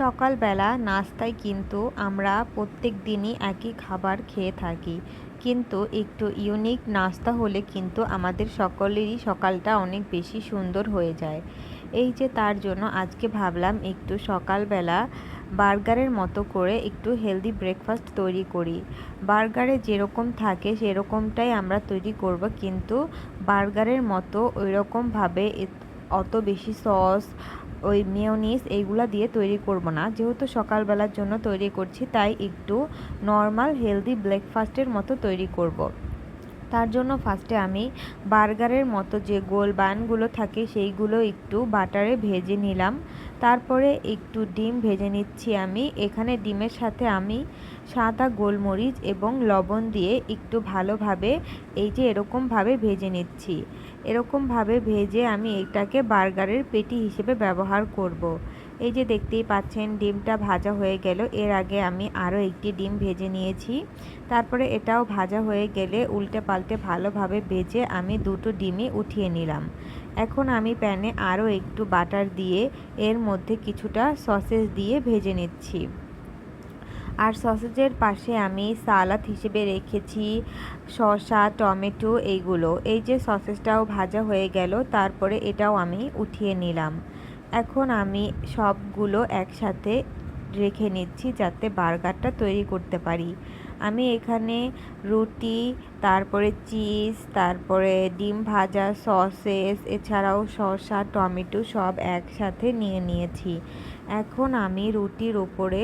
সকালবেলা নাস্তায় কিন্তু আমরা প্রত্যেক দিনই একই খাবার খেয়ে থাকি। কিন্তু একটু ইউনিক নাস্তা হলে কিন্তু আমাদের সকলেরই সকালটা অনেক বেশি সুন্দর হয়ে যায়। এই যে তার জন্য আজকে ভাবলাম একটু সকালবেলা বার্গারের মতো করে একটু হেলদি ব্রেকফাস্ট তৈরি করি। বার্গারে যেরকম থাকে সেরকমটাই আমরা তৈরি করব, কিন্তু বার্গারের মতো ওই রকমভাবে অত বেশি সস ওই মেয়নিস এইগুলা দিয়ে তৈরি করব না যেহেতু সকালবেলার জন্য তৈরি করছি, তাই একটু নর্মাল হেলদি ব্রেকফাস্টের মতো তৈরি করব। তার জন্য ফার্স্টে আমি বার্গারের মতো যে গোল বানগুলো থাকে সেইগুলো একটু বাটারে ভেজে নিলাম। তারপরে একটু ডিম ভেজে নিচ্ছি আমি। এখানে ডিমের সাথে আমি সাদা গোলমরিচ এবং লবণ দিয়ে একটু ভালোভাবে এই যে এরকমভাবে ভেজে নিচ্ছি। এরকমভাবে ভেজে আমি এটাকে বার্গারের পেটি হিসেবে ব্যবহার করব। এই যে দেখতেই পাচ্ছেন, ডিমটা ভাজা হয়ে গেল। এর আগে আমি আরও একটি ডিম ভেজে নিয়েছি। তারপরে এটাও ভাজা হয়ে গেলে উল্টে পাল্টে ভালোভাবে ভেজে আমি দুটো ডিমই উঠিয়ে নিলাম। এখন আমি প্যানে আরও একটু বাটার দিয়ে এর মধ্যে কিছুটা সসেস দিয়ে ভেজে নিচ্ছি। আর সসেজের পাশে আমি সালাদ হিসেবে রেখেছি, শসা, টমেটো এইগুলো। এই যে সসেজটাও ভাজা হয়ে গেল, তারপরে এটাও আমি উঠিয়ে নিলাম। এখন আমি সবগুলো একসাথে রেখে নিচ্ছি যাতে বার্গারটা তৈরি করতে পারি। আমি এখানে রুটি, তারপরে চিজ, তারপরে ডিম ভাজা, সসেস, এছাড়াও শসা, টমেটো সব একসাথে নিয়ে নিয়েছি। এখন আমি রুটির ওপরে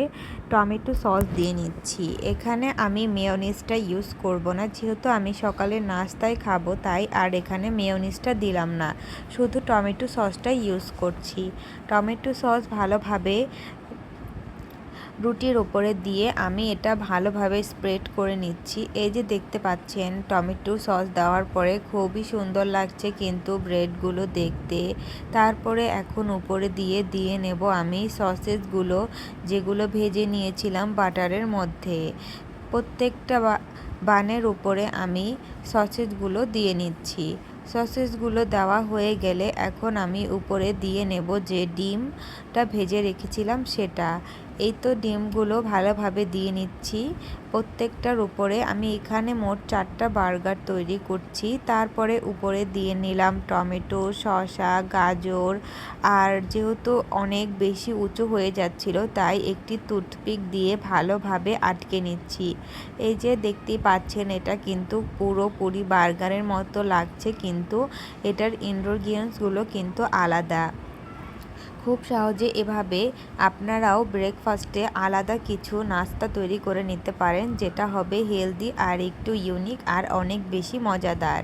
টমেটো সস দিয়ে নিচ্ছি। এখানে আমি মেয়নিজটা ইউজ করব না, যেহেতু আমি সকালে নাস্তায় খাব তাই আর এখানে মেয়নিজটা দিলাম না। শুধু টমেটো সসটা ইউজ করছি। টমেটো সস ভালোভাবে রুটির ওপরে দিয়ে আমি এটা ভালোভাবে স্প্রেড করে নিচ্ছি। এই যে দেখতে পাচ্ছেন, টমেটো সস দেওয়ার পরে খুবই সুন্দর লাগছে কিন্তু ব্রেডগুলো দেখতে। তারপরে এখন উপরে দিয়ে দিয়ে নেব আমি সসেসগুলো যেগুলো ভেজে নিয়েছিলাম বাটারের মধ্যে। প্রত্যেকটা বানের উপরে আমি সসেসগুলো দিয়ে নিচ্ছি। সসেসগুলো দেওয়া হয়ে গেলে এখন আমি উপরে দিয়ে নেব যে ডিমটা ভেজে রেখেছিলাম সেটা। এই তো ডিমগুলো ভালোভাবে দিয়ে নিচ্ছি। প্রত্যেকটার উপরে আমি এখানে মোট চারটা বার্গার তৈরি করছি। তারপরে উপরে দিয়ে নিলাম টমেটো, শসা, গাজর। আর যেহেতু অনেক বেশি উঁচু হয়ে যাচ্ছিল, তাই একটি টুথপিক দিয়ে ভালোভাবে আটকে নিচ্ছি। এই যে দেখতে পাচ্ছেন, এটা কিন্তু পুরোপুরি বার্গারের মতো লাগছে, কিন্তু এটার ইনগ্রিডিয়েন্টসগুলো কিন্তু আলাদা। খুব সহজে এভাবে আপনারাও ব্রেকফাস্টে আলাদা কিছু নাস্তা তৈরি করে নিতে পারেন, যেটা হবে হেলদি আর একটু ইউনিক আর অনেক বেশি মজাদার।